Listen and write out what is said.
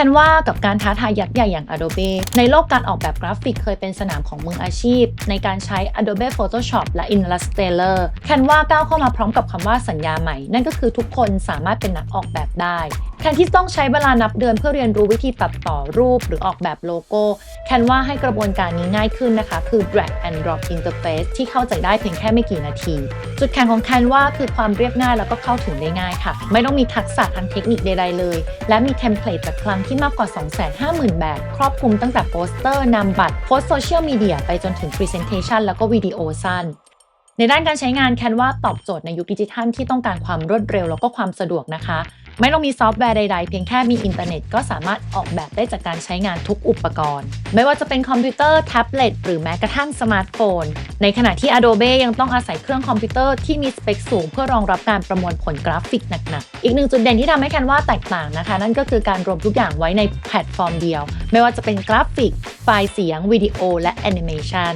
Canva กับการท้าทายยักษ์ใหญ่อย่าง Adobe ในโลกการออกแบบกราฟิกเคยเป็นสนามของมืออาชีพ ในการใช้ Adobe Photoshop และ Illustrator Canva ก้าวเข้ามาพร้อมกับคำว่าสัญญาใหม่ นั่นก็คือทุกคนสามารถเป็นนักออกแบบได้แทนที่ต้องใช้เวลานับเดือนเพื่อเรียนรู้วิธีตัดต่อรูปหรือออกแบบโลโก้ Canva ให้กระบวนการนี้ง่ายขึ้นนะคะ คือ drag and drop interface ที่เข้าใจได้เพียงแค่ไม่กี่นาที จุดแข็งของ Canva คือความเรียบง่ายแล้วก็เข้าถึงได้ง่ายค่ะ ไม่ต้องมีทักษะทางเทคนิคใดๆเลย และมีเทมเพลตจากคลังที่มากกว่า 250,000 แบบ ครอบคลุมตั้งแต่โปสเตอร์นามบัตรโพสโซเชียลมีเดียไปจนถึง Presentation แล้วก็วิดีโอสั้นในด้านการใช้งาน Canva ตอบโจทย์ในยุคดิจิทัลที่ต้องการความรวดเร็วแล้วก็ความสะดวกนะคะ ไม่ต้องมีซอฟต์แวร์ใดๆ เพียงแค่มีอินเทอร์เน็ตก็สามารถออกแบบได้จากการใช้งานทุกอุปกรณ์ ไม่ว่าจะเป็นคอมพิวเตอร์แท็บเล็ตหรือแม้กระทั่งสมาร์ทโฟน ในขณะที่ Adobe ยังต้องอาศัยเครื่องคอมพิวเตอร์ที่มีสเปคสูงเพื่อรองรับการประมวลผลกราฟิกหนักๆ อีกหนึ่งจุดเด่นที่ทำให้ Canva แตกต่างนะคะ นั่นก็คือการรวมทุกอย่างไว้ในแพลตฟอร์มเดียว ไม่ว่าจะเป็นกราฟิก ไฟล์เสียง วิดีโอ และแอนิเมชัน